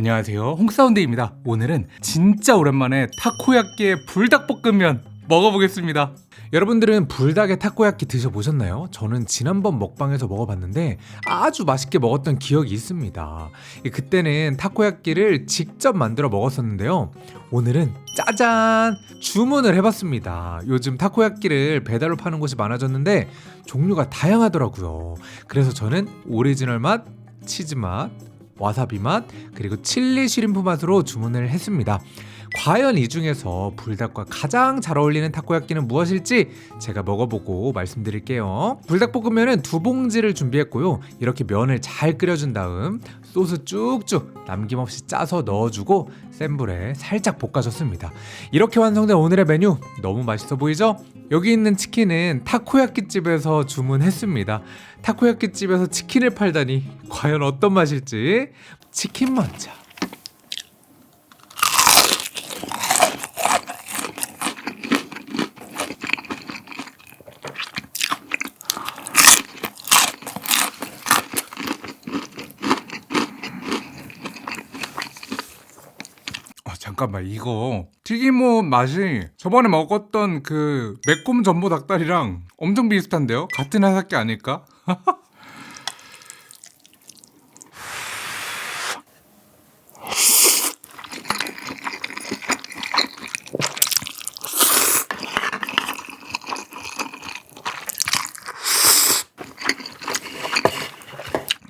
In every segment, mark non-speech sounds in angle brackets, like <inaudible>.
안녕하세요 홍사운드입니다 오늘은 진짜 오랜만에 타코야끼의 불닭볶음면 먹어보겠습니다 여러분들은 불닭의 타코야끼 드셔보셨나요? 저는 지난번 먹방에서 먹어봤는데 아주 맛있게 먹었던 기억이 있습니다. 이 그때는 타코야끼를 직접 만들어 먹었었는데요. 오늘은 짜잔! 주문을 해봤습니다. 요즘 타코야끼를 배달로 파는 곳이 많아졌는데 종류가 다양하더라고요. 그래서 저는 오리지널 맛, 치즈 맛, 와사비 맛, 그리고 칠리 시림프 맛으로 주문을 했습니다. 과연 이 중에서 불닭과 가장 잘 어울리는 타코야끼는 무엇일지 제가 먹어보고 말씀드릴게요. 불닭볶음면은 두 봉지를 준비했고요. 이렇게 면을 잘 끓여준 다음 소스 쭉쭉 남김없이 짜서 넣어주고 센 불에 살짝 볶아줬습니다. 이렇게 완성된 오늘의 메뉴 너무 맛있어 보이죠? 여기 있는 치킨은 타코야끼 집에서 주문했습니다. 타코야끼 집에서 치킨을 팔다니 과연 어떤 맛일지 치킨 먼저. 아 잠깐만 이거 튀김옷 맛이 저번에 먹었던 그 매콤 전보 닭다리랑 엄청 비슷한데요? 같은 회사께 아닐까? <laughs>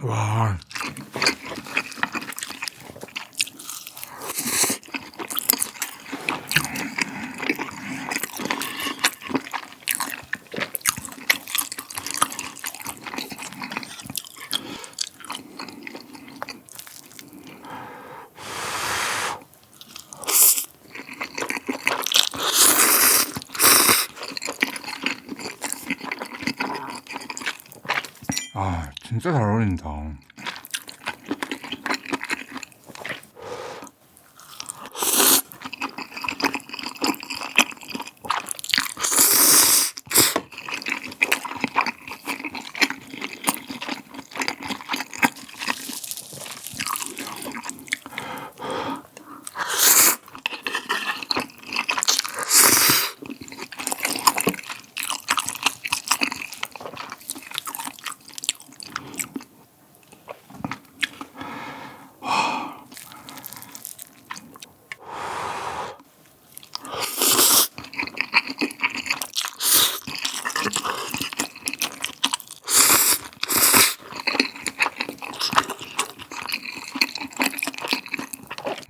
와 아 진짜 잘 어울린다.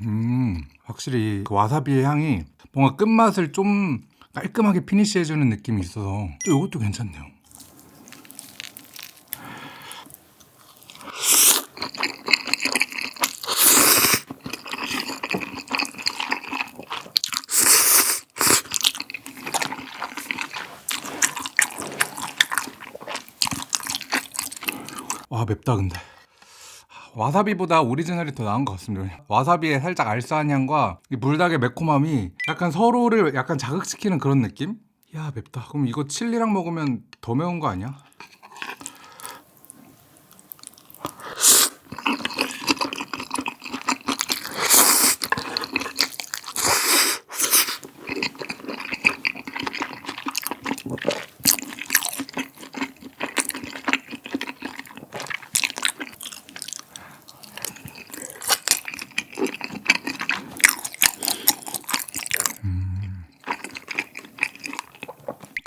음 확실히 그 와사비의 향이 뭔가 끝맛을 좀 깔끔하게 피니시해주는 느낌이 있어서 또 이것도 괜찮네요. 와 맵다 근데. 와사비보다 오리지널이 더 나은 것 같습니다. 와사비의 살짝 알싸한 향과 이 불닭의 매콤함이 약간 서로를 약간 자극시키는 그런 느낌? 야 맵다. 그럼 이거 칠리랑 먹으면 더 매운 거 아니야?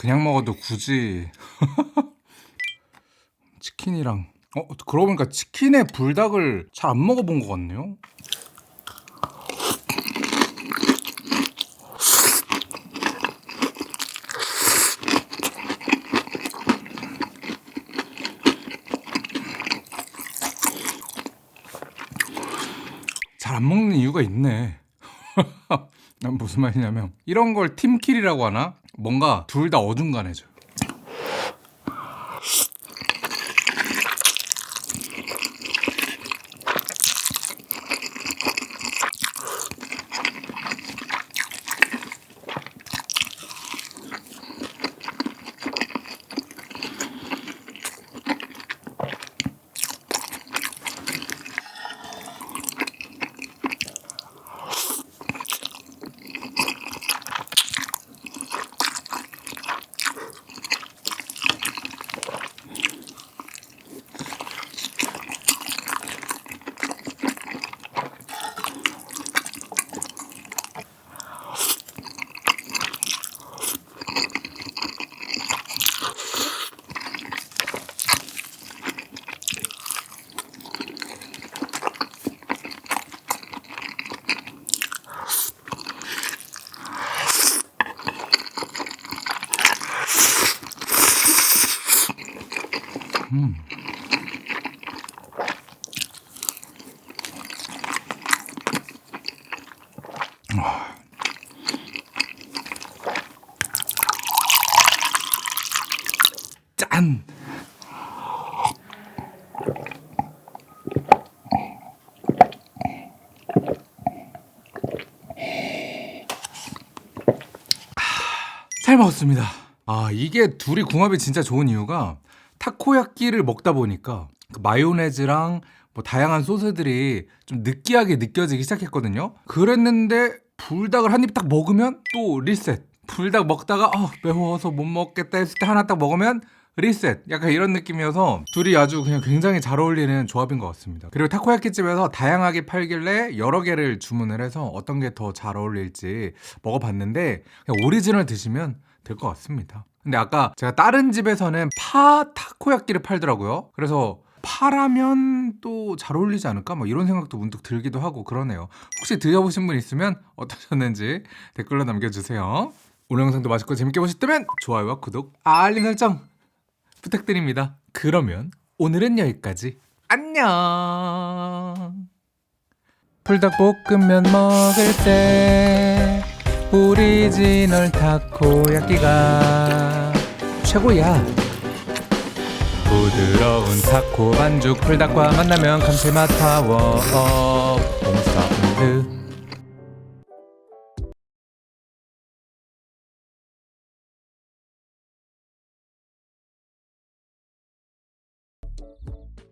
그냥 먹어도 굳이 <laughs> 치킨이랑 어 그러고 보니까 치킨에 불닭을 잘 안 먹어본 것 같네요. 잘 안 먹는 이유가 있네. <laughs> 난 무슨 말이냐면 이런 걸 팀킬이라고 하나? 뭔가 둘 다 어중간해져. 짠! 잘 먹었습니다. 아 이게 둘이 궁합이 진짜 좋은 이유가 타코야끼를 먹다 보니까 그 마요네즈랑 뭐 다양한 소스들이 좀 느끼하게 느껴지기 시작했거든요. 그랬는데 불닭을 한 입 딱 먹으면 또 리셋. 불닭 먹다가 아 매워서 못 먹겠다 했을 때 하나 딱 먹으면 리셋. 약간 이런 느낌이어서 둘이 아주 그냥 굉장히 잘 어울리는 조합인 것 같습니다. 그리고 타코야끼 집에서 다양하게 팔길래 여러 개를 주문을 해서 어떤 게 더 잘 어울릴지 먹어봤는데 오리지널 드시면 될 것 같습니다. 근데 아까 제가 다른 집에서는 파 타코야끼를 팔더라고요. 그래서 파라면 또 잘 어울리지 않을까? 뭐 이런 생각도 문득 들기도 하고 그러네요. 혹시 드셔보신 분 있으면 어떠셨는지 댓글로 남겨주세요. 오늘 영상도 맛있고 재밌게 보셨다면 좋아요와 구독, 알림 설정 부탁드립니다. 그러면 오늘은 여기까지. 안녕. 불닭볶음면 먹을 때 오리지널 타코야끼가 최고야. 부드러운 타코 반죽 불닭과 만나면 감칠맛 타워 홈사운드